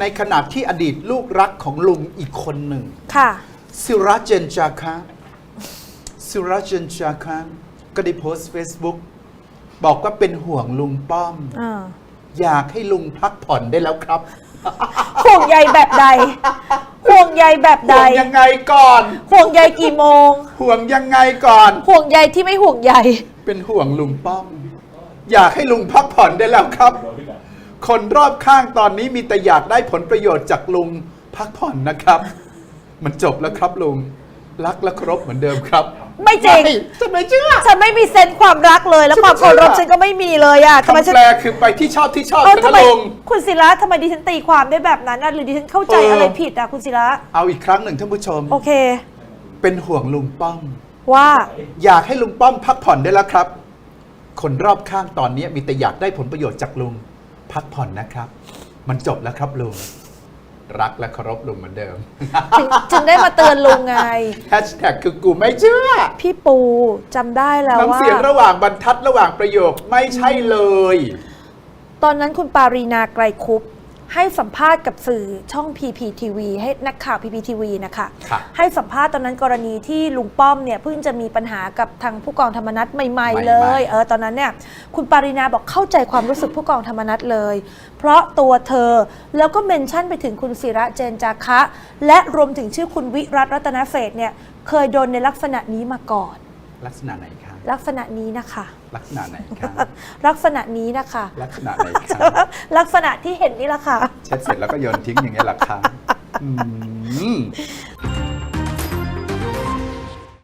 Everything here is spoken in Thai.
ในขณะที่อดีตลูกรักของลุงอีกคนหนึ่ง ค่ะ ซิระเจนจาคะซิระเจนจาคะก็ได้โพสต์ Facebook บอกว่าเป็นห่วงลุงป้อม อ่าอยากให้ลุงพักผ่อนได้แล้วครับห่วงใยแบบใด ห่วงใยแบบใด ห่วงยังไงก่อน ห่วงใยกี่โมง ห่วงยังไงก่อน ห่วงใยที่ไม่ห่วงใยเป็นห่วงลุงป้อม อยากให้ลุงพักผ่อนได้แล้วครับ คนรอบข้างตอนนี้มีแต่อยากได้ผลประโยชน์จากลุงพักผ่อนนะครับ มันจบแล้วครับลุงรักและเคารพเหมือนเดิมครับ ไม่จริงจะไม่เชื่อ ฉันไม่มีเซนส์ความรักเลย แล้วความเคารพฉันก็ไม่มีเลยอะทำไมคำฉันแปลคือไปที่ชอบที่ชอบเออกันทำนะไมลุงคุณศิระทำไมดิฉันตีความได้แบบนั้นอะหรือดิฉันเข้าใจเอออ อะไรผิดอะคุณศิระเอาอีกครั้งหนึ่งท่านผู้ชม โอเค เป็นห่วงลุงป้อม ว่า อยากให้ลุงป้อมพักผ่อนได้แล้วครับ คนรอบข้างตอนนี้มีแต่อยากได้ผลประโยชน์จากลุง พักผ่อนนะครับ มันจบแล้วครับลุง รักและเคารพลุงเหมือนเดิม ถึงถึงได้มาเตือนลุงไง แฮชแท็กคือกูไม่เชื่อพี่ปูจำได้แล้วน้ำว่าเสียงระหว่างบรรทัดระหว่างประโยคไม่ใช่เลย ตอนนั้นคุณปารีนาไกรคุป ให้สัมภาษณ์กับสื่อช่อง PPTV ให้นักข่าว PPTV นะคะครับให้สัมภาษณ์ตอนนั้นกรณีที่ลุงป้อมเนี่ยเพิ่งจะมีปัญหากับทางผู้กองธรรมนัฐใหม่ใหม่ๆๆเลยเออตอนนั้นเนี่ยคุณปารีนาบอกเข้าใจความรู้สึกผู้กองธรรมนัฐเลย เพราะตัวเธอแล้วก็เมนชั่นไปถึงคุณศิระเจนจาคะ และรวมถึงชื่อคุณวิรัตรัตนเศรษฐ์เนี่ยเคยโดนในลักษณะนี้มาก่อน ลักษณะไหนคะลักษณะนี้นะคะ ลักษณะไหนคะลักษณะนี้นะคะ ลักษณะไหนคะลักษณะที่เห็นนี่แหละค่ะ เช็ดเสร็จแล้วก็โยนทิ้งอย่างเงี้ยหลักครั้งอืม